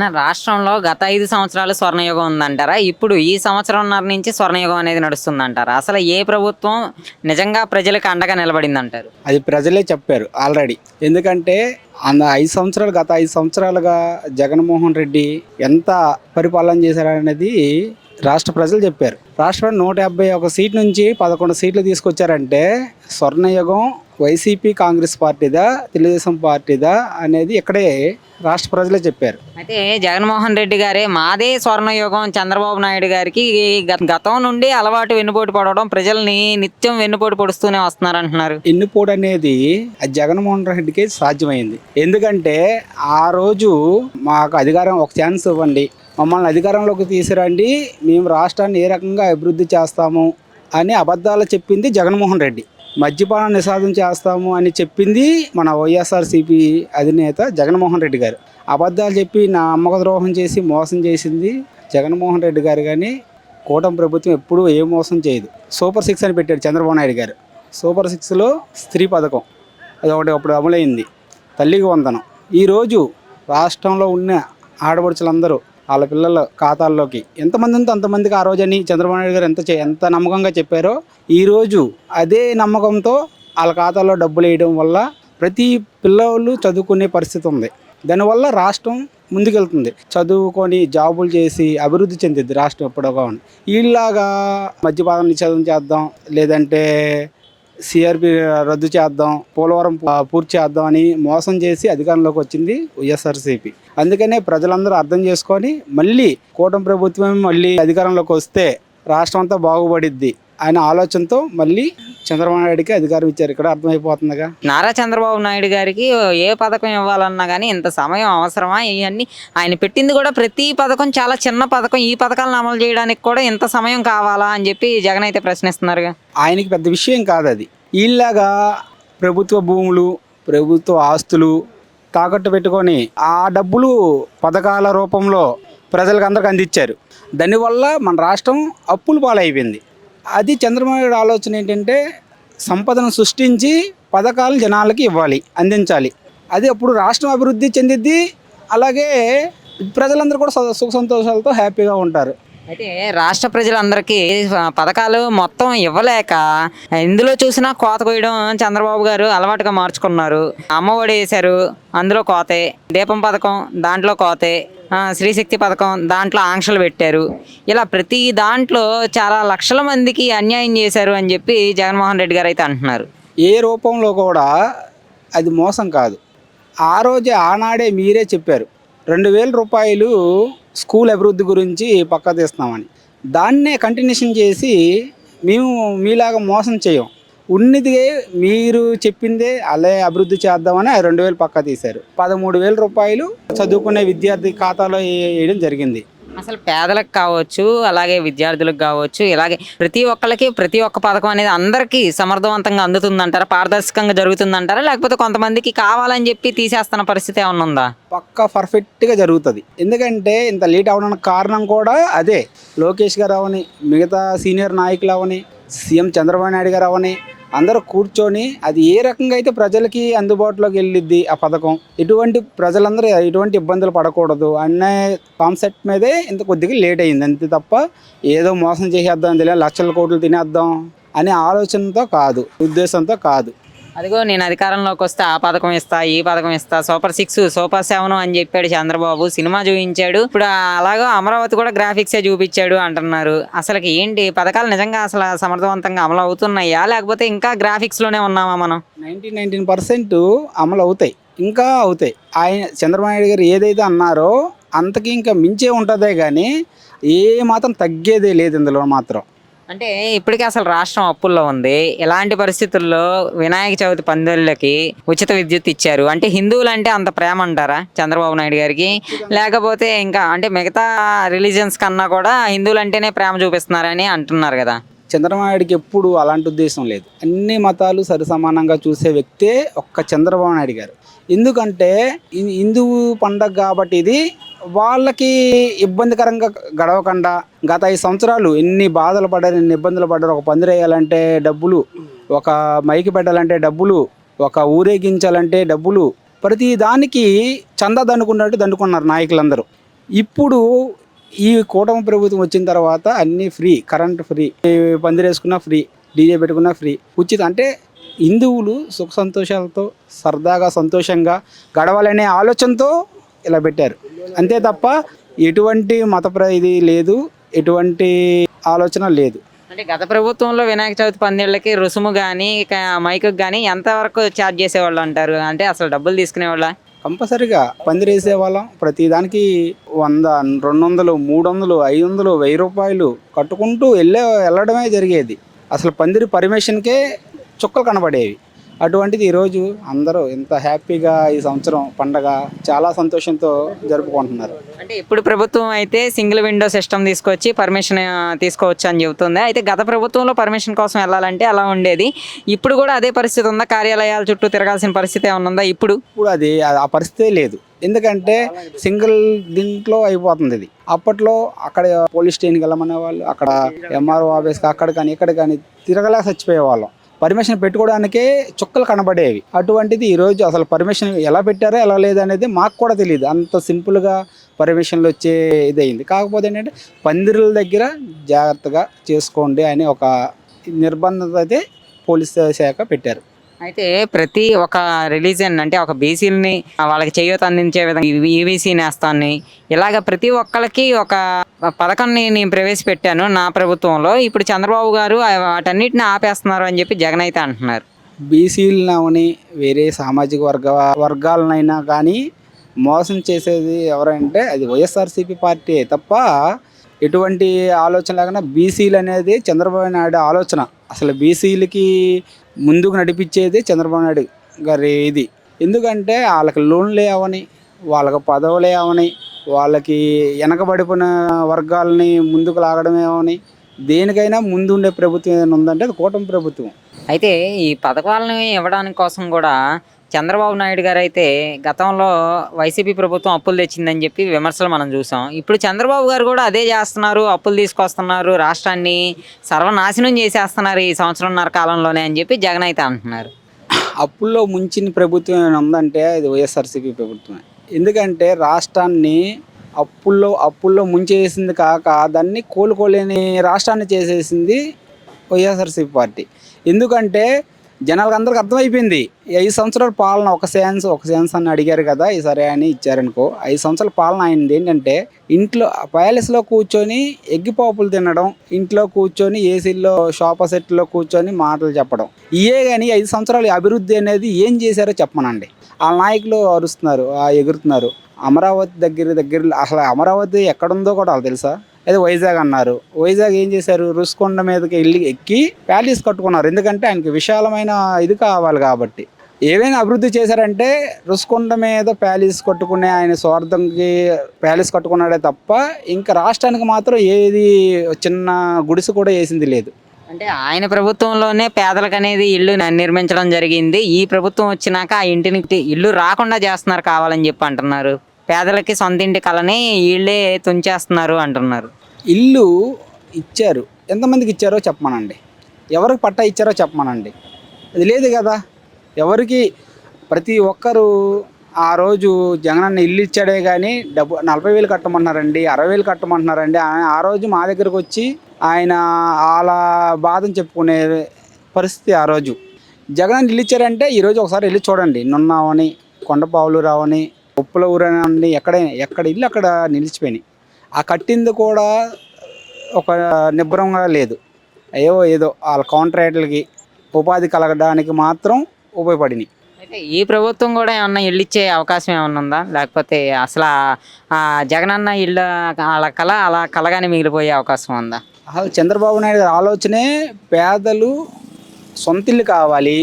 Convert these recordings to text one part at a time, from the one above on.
నా రాష్ట్రంలో గత ఐదు సంవత్సరాలు స్వర్ణయుగం ఉందంటారా? ఇప్పుడు ఈ సంవత్సరంన్నర నుంచి స్వర్ణయుగం అనేది నడుస్తుందంటారా? అసలు ఏ ప్రభుత్వం నిజంగా ప్రజలకు అండగా నిలబడిందంటారు? అది ప్రజలే చెప్పారు ఆల్రెడీ. ఎందుకంటే అంద ఐదు సంవత్సరాలు గత ఐదు సంవత్సరాలుగా జగన్మోహన్ రెడ్డి ఎంత పరిపాలన చేశారనేది రాష్ట్ర ప్రజలు చెప్పారు. రాష్ట్రం నూట యాభై ఒక సీట్ నుంచి పదకొండు సీట్లు తీసుకొచ్చారంటే స్వర్ణయుగం వైసీపీ కాంగ్రెస్ పార్టీదా తెలుగుదేశం పార్టీదా అనేది ఇక్కడే రాష్ట్ర ప్రజలే చెప్పారు. అయితే జగన్మోహన్ రెడ్డి గారే మాదే స్వర్ణయుగం చంద్రబాబు నాయుడు గారికి గత- నుండి అలవాటు వెన్నుపోటు పడవడం ప్రజల్ని నిత్యం వెన్నుపోటు పొడుస్తూనే వస్తున్నారు అంటున్నారు ఎన్నుపోటు అనేది జగన్మోహన్ రెడ్డికి సాధ్యమైంది. ఎందుకంటే ఆ రోజు మాకు అధికారం ఒక ఛాన్స్ ఇవ్వండి మమ్మల్ని అధికారంలోకి తీసుకురండి. మేము రాష్ట్రాన్ని ఏ రకంగా అభివృద్ధి చేస్తాము అని అబద్ధాలు చెప్పింది జగన్మోహన్ రెడ్డి. మద్యపాన నిషాదం చేస్తాము అని చెప్పింది మన వైఎస్ఆర్సీపీ అధినేత జగన్మోహన్ రెడ్డి గారు. అబద్ధాలు చెప్పి నా అమ్మక ద్రోహం చేసి మోసం చేసింది జగన్మోహన్ రెడ్డి గారు కానీ కూటమి ప్రభుత్వం ఎప్పుడూ ఏ మోసం చేయదు. సూపర్ సిక్స్ అని పెట్టాడు చంద్రబాబు నాయుడు గారు. సూపర్ సిక్స్లో స్త్రీ పథకం అది ఒకటి అప్పుడు అమలైంది. తల్లికి వందనం. ఈరోజు రాష్ట్రంలో ఉన్న ఆడపడుచులందరూ వాళ్ళ పిల్లల ఖాతాల్లోకి. ఎంతమంది ఉందో అంతమందికి ఆ రోజని చంద్రబాబు నాయుడు గారు ఎంత చే- ఎంత నమ్మకంగా చెప్పారో ఈరోజు అదే నమ్మకంతో వాళ్ళ ఖాతాలో డబ్బులు వేయడం వల్ల ప్రతి పిల్లలు చదువుకునే పరిస్థితి ఉంది. దానివల్ల రాష్ట్రం ముందుకెళ్తుంది. చదువుకొని జాబులు చేసి అభివృద్ధి చెందిద్ది రాష్ట్రం ఎప్పుడోగా ఉంది వీళ్ళలాగా మద్యపాన నిషేధం చేద్దాం లేదంటే సిఆర్పి రద్దు చేద్దాం పోలవరం పూర్తి చేద్దాం అని మోసం చేసి అధికారంలోకి వచ్చింది వైఎస్ఆర్సీపీ. అందుకనే ప్రజలందరూ అర్థం చేసుకొని మళ్ళీ కూటమి ప్రభుత్వం మళ్ళీ అధికారంలోకి వస్తే రాష్ట్రం అంతా బాగుపడిద్ది అనే ఆలోచనతో మళ్ళీ చంద్రబాబు నాయుడికి అధికారం ఇచ్చారు. ఇక్కడ అర్థమైపోతుందిగా? నారా చంద్రబాబు నాయుడు గారికి ఏ పథకం ఇవ్వాలన్నా కానీ ఇంత సమయం అవసరమా? ఇవన్నీ ఆయన పెట్టింది కూడా ప్రతి పథకం చాలా చిన్న పథకం. ఈ పథకాలను అమలు చేయడానికి కూడా ఇంత సమయం కావాలా అని చెప్పి జగన్ అయితే ప్రశ్నిస్తున్నారుగా. ఆయనకి పెద్ద విషయం కాదు అది వీళ్ళగా ప్రభుత్వ భూములు ప్రభుత్వ ఆస్తులు తాకట్టు పెట్టుకొని ఆ డబ్బులు పథకాల రూపంలో ప్రజలకు అందరికి అందించారు. దానివల్ల మన రాష్ట్రం అప్పులు పాలైపోయింది. అది చంద్రబాబు ఆలోచన ఏంటంటే సంపదను సృష్టించి పథకాలు జనాలకి ఇవ్వాలి అందించాలి. అది అప్పుడు రాష్ట్రం అభివృద్ధి చెందిద్ది అలాగే ప్రజలందరూ కూడా సుఖ సంతోషాలతో హ్యాపీగా ఉంటారు. అయితే రాష్ట్ర ప్రజలందరికీ పథకాలు మొత్తం ఇవ్వలేక ఇందులో చూసినా కోత కోయడం చంద్రబాబు గారు అలవాటుగా మార్చుకున్నారు. అమ్మఒడి వేశారు అందులో కోతే దీపం పథకం దాంట్లో కోతే శ్రీశక్తి పథకం దాంట్లో ఆంక్షలు పెట్టారు. ఇలా ప్రతి దాంట్లో చాలా లక్షల మందికి అన్యాయం చేశారు అని చెప్పి జగన్మోహన్ రెడ్డి గారు అయితే అంటున్నారు. ఏ రూపంలో కూడా అది మోసం కాదు. ఆ రోజే ఆనాడే మీరే చెప్పారు. రెండు వేల రూపాయలు స్కూల్ అభివృద్ధి గురించి పక్కా తీస్తున్నామని. దాన్నే కంటిన్యూషన్ చేసి మేము మీలాగా మోసం చేయం. ఉన్నదిగే మీరు చెప్పిందే అలా అభివృద్ధి చేద్దామని రెండు వేలు పక్కా తీశారు. పదమూడు వేల రూపాయలు చదువుకునే విద్యార్థి ఖాతాలో వేయడం జరిగింది. అసలు పేదలకు కావచ్చు అలాగే విద్యార్థులకు కావచ్చు ఇలాగే ప్రతి ఒక్కళ్ళకి ప్రతి ఒక్క పథకం అనేది అందరికీ సమర్థవంతంగా అందుతుందంటారా? పారదర్శకంగా జరుగుతుందంటారా? లేకపోతే కొంతమందికి కావాలని చెప్పి తీసేస్తున్న పరిస్థితి ఏమన్నా ఉందా? పక్కా పర్ఫెక్ట్గా జరుగుతుంది. ఎందుకంటే ఇంత లేట్ అవడానికి కారణం కూడా అదే. లోకేష్ గారు అవని మిగతా సీనియర్ నాయకులు అవని సీఎం చంద్రబాబు నాయుడు గారు అవని అందరూ కూర్చొని అది ఏ రకంగా అయితే ప్రజలకి అందుబాటులోకి వెళ్ళిద్ది ఆ పథకం? ఎటువంటి ప్రజలందరూ ఎటువంటి ఇబ్బందులు పడకూడదు అనే కాన్సెప్ట్ మీదే ఇంత కొద్దిగా లేట్ అయింది. అంతే తప్ప ఏదో మోసం చేసేద్దాం తెలియదు లక్షల కోట్లు తినేద్దాం అనే ఆలోచనతో కాదు ఉద్దేశంతో కాదు. అదిగో నేను అధికారంలోకి వస్తే ఆ పథకం ఇస్తా ఈ పథకం ఇస్తా సూపర్ సిక్స్ సూపర్ సెవెన్ అని చెప్పాడు చంద్రబాబు. సినిమా చూపించాడు. ఇప్పుడు అలాగో అమరావతి కూడా గ్రాఫిక్సే చూపించాడు అంటున్నారు. అసలు ఏంటి? పథకాలు నిజంగా అసలు సమర్థవంతంగా అమలు అవుతున్నాయా? లేకపోతే ఇంకా గ్రాఫిక్స్లోనే ఉన్నామా మనం? నైన్టీన్ నైన్టీన్ పర్సెంట్ అమలు అవుతాయి. ఇంకా అవుతాయి. ఆయన చంద్రబాబు నాయుడు గారు ఏదైతే అన్నారో అంతకి ఇంకా మించే ఉంటుందే కానీ ఏ మాత్రం తగ్గేదే లేదు ఇందులో మాత్రం. అంటే ఇప్పటికే అసలు రాష్ట్రం అప్పుల్లో ఉంది. ఇలాంటి పరిస్థితుల్లో వినాయక చవితి పందులకి ఉచిత విద్యుత్ ఇచ్చారు? అంటే హిందువులు అంటే అంత ప్రేమ అంటారా చంద్రబాబు నాయుడు గారికి? లేకపోతే ఇంకా అంటే మిగతా రిలీజియన్స్ కన్నా కూడా హిందువులు అంటేనే ప్రేమ చూపిస్తున్నారని అంటున్నారు కదా. చంద్రబాబు ఎప్పుడు అలాంటి ఉద్దేశం లేదు. అన్ని మతాలు సరిసమానంగా చూసే వ్యక్తే ఒక్క చంద్రబాబు నాయుడు గారు. ఎందుకంటే హిందువు పండగ కాబట్టి ఇది వాళ్ళకి ఇబ్బందికరంగా గడవకుండా గత ఐదు సంవత్సరాలు ఎన్ని బాధలు పడ్డారు ఎన్ని ఇబ్బందులు పడ్డారు ఒక పందిరి వేయాలంటే డబ్బులు ఒక మైకి పెట్టాలంటే డబ్బులు ఒక ఊరేగించాలంటే డబ్బులు ప్రతి దానికి చందా దండుకున్నట్టు దండుకున్నారు నాయకులందరూ. ఇప్పుడు ఈ కూటమి ప్రభుత్వం వచ్చిన తర్వాత అన్నీ ఫ్రీ కరెంట్ ఫ్రీ పందిరేసుకున్నా ఫ్రీ డీజే పెట్టుకున్నా ఫ్రీ ఉచిత అంటే హిందువులు సుఖ సంతోషాలతో సరదాగా సంతోషంగా గడవాలనే ఆలోచనతో ఇలా పెట్టారు. అంతే తప్ప ఎటువంటి మత ఇది లేదు. ఎటువంటి ఆలోచన లేదు. అంటే గత ప్రభుత్వంలో వినాయక చవితి పందేళ్ళకి రుసుము కానీ మైకు కానీ ఎంతవరకు ఛార్జ్ చేసేవాళ్ళు అంటారు? అంటే అసలు డబ్బులు తీసుకునేవాళ్ళ కంపల్సరిగా పందిరేసే వాళ్ళం ప్రతి దానికి వంద రెండు వందలు మూడు వందలు ఐదు వందలు వెయ్యి రూపాయలు కట్టుకుంటూ వెళ్ళే వెళ్ళడమే జరిగేది. అసలు పందిరి పర్మిషన్కే చుక్కలు కనబడేవి. అటువంటిది ఈరోజు అందరూ ఎంత హ్యాపీగా ఈ సంవత్సరం పండగ చాలా సంతోషంతో జరుపుకుంటున్నారు. అంటే ఇప్పుడు ప్రభుత్వం అయితే సింగిల్ విండో సిస్టమ్ తీసుకొచ్చి పర్మిషన్ తీసుకోవచ్చు అని చెబుతుంది. అయితే గత ప్రభుత్వంలో పర్మిషన్ కోసం వెళ్ళాలంటే అలా ఉండేది. ఇప్పుడు కూడా అదే పరిస్థితి ఉందా? కార్యాలయాల చుట్టూ తిరగాల్సిన పరిస్థితి ఏమైనా ఉందా ఇప్పుడు? ఇప్పుడు అది ఆ పరిస్థితే లేదు. ఎందుకంటే సింగిల్ దీంట్లో అయిపోతుంది ఇది. అప్పట్లో అక్కడ పోలీస్ స్టేషన్కి వెళ్ళమనే వాళ్ళు అక్కడ ఎంఆర్ఓ ఆఫీస్కి అక్కడ కానీ ఇక్కడ కానీ తిరగలేక చచ్చిపోయే వాళ్ళం పర్మిషన్ పెట్టుకోవడానికే చుక్కలు కనబడేవి. అటువంటిది ఈరోజు అసలు పర్మిషన్ ఎలా పెట్టారో ఎలా లేదనేది మాకు కూడా తెలియదు. అంత సింపుల్గా పర్మిషన్లు వచ్చే ఇదయింది. కాకపోతే ఏంటంటే పందిరుల దగ్గర జాగ్రత్తగా చేసుకోండి అని ఒక నిర్బంధత అయితే పోలీస్ శాఖ పెట్టారు. అయితే ప్రతి ఒక రిలీజన్ అంటే ఒక బీసీలని వాళ్ళకి చేయూత అందించే విధంగా ఈవీసీ నేస్తాన్ని. ఇలాగ ప్రతి ఒక్కరికి ఒక పథకాన్ని నేను ప్రవేశపెట్టాను నా ప్రభుత్వంలో. ఇప్పుడు చంద్రబాబు గారు వాటన్నిటిని ఆపేస్తున్నారు అని చెప్పి జగన్ అయితే అంటున్నారు. బీసీలనవని వేరే సామాజిక వర్గ వర్గాలనైనా కానీ మోసం చేసేది ఎవరంటే అది వైఎస్ఆర్సీపీ పార్టీ తప్ప ఎటువంటి ఆలోచన లేకుండా బీసీలు అనేది చంద్రబాబు నాయుడు ఆలోచన. అసలు బీసీలకి ముందుకు నడిపించేది చంద్రబాబు నాయుడు గారి ఇది. ఎందుకంటే వాళ్ళకి లోన్లు అవని వాళ్ళకి పదవులు అవని వాళ్ళకి వెనకబడిపోయిన వర్గాలని ముందుకు లాగడమే అవని దేనికైనా ముందు ఉండే ప్రభుత్వం ఏదైనా ఉందంటే అది కూటమి ప్రభుత్వం. అయితే ఈ పథకాలను ఇవ్వడానికి కోసం కూడా చంద్రబాబు నాయుడు గారు అయితే గతంలో వైసీపీ ప్రభుత్వం అప్పులు తెచ్చిందని చెప్పి విమర్శలు మనం చూసాం. ఇప్పుడు చంద్రబాబు గారు కూడా అదే చేస్తున్నారు అప్పులు తీసుకొస్తున్నారు రాష్ట్రాన్ని సర్వనాశనం చేసేస్తున్నారు ఈ సంవత్సరంన్నర కాలంలోనే అని చెప్పి జగన్ అయితే అంటున్నారు. అప్పుల్లో ముంచిన ప్రభుత్వం ఏమైనా ఉందంటే అది వైఎస్ఆర్సీపీ ప్రభుత్వమే. ఎందుకంటే రాష్ట్రాన్ని అప్పుల్లో అప్పుల్లో ముంచేసింది కాక దాన్ని కోలుకోలేని రాష్ట్రాన్ని చేసేసింది వైఎస్ఆర్సీపీ పార్టీ. ఎందుకంటే జనాలకు అందరికి అర్థమైపోయింది ఐదు సంవత్సరాల పాలన ఒక సెన్స్ ఒక సెన్స్ అని అడిగారు కదా ఈ సరే అని ఇచ్చారనుకో. ఐదు సంవత్సరాల పాలన అయింది ఏంటంటే ఇంట్లో ప్యాలెస్లో కూర్చొని ఎగ్గిపోపులు తినడం ఇంట్లో కూర్చొని ఏసీల్లో షాపా సెట్లో కూర్చొని మాటలు చెప్పడం. ఇయే కానీ ఐదు సంవత్సరాలు అభివృద్ధి అనేది ఏం చేశారో చెప్పమనండి. ఆ నాయకులు అరుస్తున్నారు ఆ ఎగురుతున్నారు. అమరావతి దగ్గర దగ్గర అసలు అమరావతి ఎక్కడుందో కూడా వాళ్ళకి తెలుసా? అదే వైజాగ్ అన్నారు. వైజాగ్ ఏం చేశారు? రుసుకొండ మీదకి వెళ్ళి ఎక్కి ప్యాలెస్ కట్టుకున్నారు. ఎందుకంటే ఆయనకి విశాలమైన ఇది కావాలి కాబట్టి. ఏవైనా అభివృద్ధి చేశారంటే రుసుకొండ మీద ప్యాలెస్ కట్టుకునే ఆయన స్వార్థంకి ప్యాలెస్ కట్టుకున్నాడే తప్ప ఇంకా రాష్ట్రానికి మాత్రం ఏది చిన్న గుడిసె కూడా వేసింది లేదు. అంటే ఆయన ప్రభుత్వంలోనే పేదలకు అనేది ఇల్లు నిర్మించడం జరిగింది. ఈ ప్రభుత్వం వచ్చినాక ఆ ఇంటిని ఇల్లు రాకుండా చేస్తున్నారు కావాలని చెప్పి అంటున్నారు. పేదలకి సొంత ఇంటి కలని వీళ్ళే తుంచేస్తున్నారు అంటున్నారు. ఇల్లు ఇచ్చారు. ఎంతమందికి ఇచ్చారో చెప్పమనండి. ఎవరికి పట్టా ఇచ్చారో చెప్పమనండి. అది లేదు కదా. ఎవరికి ప్రతి ఒక్కరు ఆ రోజు జగనన్న ఇల్లు ఇచ్చాడే కానీ డబ్బు నలభై వేలు కట్టమంటున్నారండి అరవై వేలు కట్టమంటున్నారండి ఆ- ఆ రోజు మా దగ్గరకు వచ్చి ఆయన అలా బాధను చెప్పుకునే పరిస్థితి ఆ రోజు. జగన్ ఇల్లు ఇచ్చారంటే ఈరోజు ఒకసారి వెళ్ళి చూడండి. నున్నావని కొండపావులు రావని ఉప్పుల ఊరని ఎక్కడైనా ఎక్కడ ఇల్లు అక్కడ నిలిచిపోయినాయి. ఆ కట్టింది కూడా ఒక నిబ్బరంగా లేదు. అయ్యో ఏదో వాళ్ళ కాంట్రాక్టులకి ఉపాధి కలగడానికి మాత్రం ఉపయోగపడినాయి. అయితే ఈ ప్రభుత్వం కూడా ఏమన్నా ఇల్లు ఇచ్చే అవకాశం ఏమన్నా ఉందా? లేకపోతే అసలు జగనన్న ఇల్లు అలా కల అలా కలగానే మిగిలిపోయే అవకాశం ఉందా? అసలు చంద్రబాబు నాయుడు గారి ఆలోచనే పేదలు సొంతిల్లు కావాలి.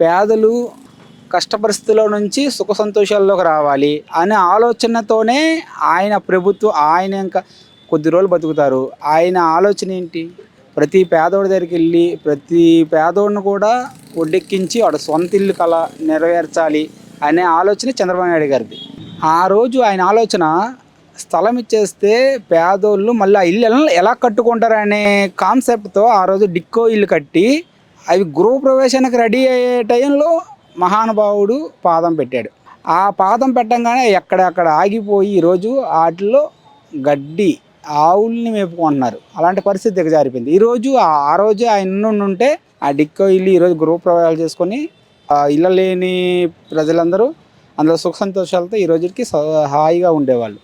పేదలు కష్ట పరిస్థితుల్లో నుంచి సుఖ సంతోషాల్లోకి రావాలి అనే ఆలోచనతోనే ఆయన ప్రభుత్వం ఆయన ఇంకా కొద్ది రోజులు బతుకుతారు. ఆయన ఆలోచన ఏంటి? ప్రతి పేదోడి దగ్గరికి వెళ్ళి ప్రతి పేదోడిని కూడా ఒడ్డెక్కించి వాడు సొంత ఇల్లు కళ నెరవేర్చాలి అనే ఆలోచన చంద్రబాబు నాయుడు గారిది. ఆ రోజు ఆయన ఆలోచన స్థలం ఇచ్చేస్తే పేదోళ్ళు మళ్ళీ ఆ ఇల్లు ఎలా- ఎలా కట్టుకుంటారనే కాన్సెప్ట్తో ఆ రోజు డిక్కో ఇల్లు కట్టి అవి గృహ ప్రవేశానికి రెడీ అయ్యే టైంలో మహానుభావుడు పాదం పెట్టాడు. ఆ పాదం పెట్టంగానే ఎక్కడెక్కడ ఆగిపోయి ఈరోజు వాటిలో గడ్డి ఆవుల్ని మేపుకుంటున్నారు. అలాంటి పరిస్థితి దిగజారిపోయింది ఈరోజు ఆ- ఆ రోజే ఆయన ఉంటే ఆ డిక్కో ఇల్లు ఈరోజు గృహ ప్రవేశాలు చేసుకొని ఆ ఇళ్ళ లేని ప్రజలందరూ అందులో సుఖ సంతోషాలతో ఈ రోజుకి స- హాయిగా ఉండేవాళ్ళు.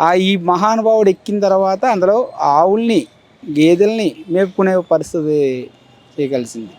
ఆ ఈ మహానుభావుడు ఎక్కిన తర్వాత అందులో ఆవుల్ని గేదెల్ని మేపుకునే పరిస్థితి చేయగలిసింది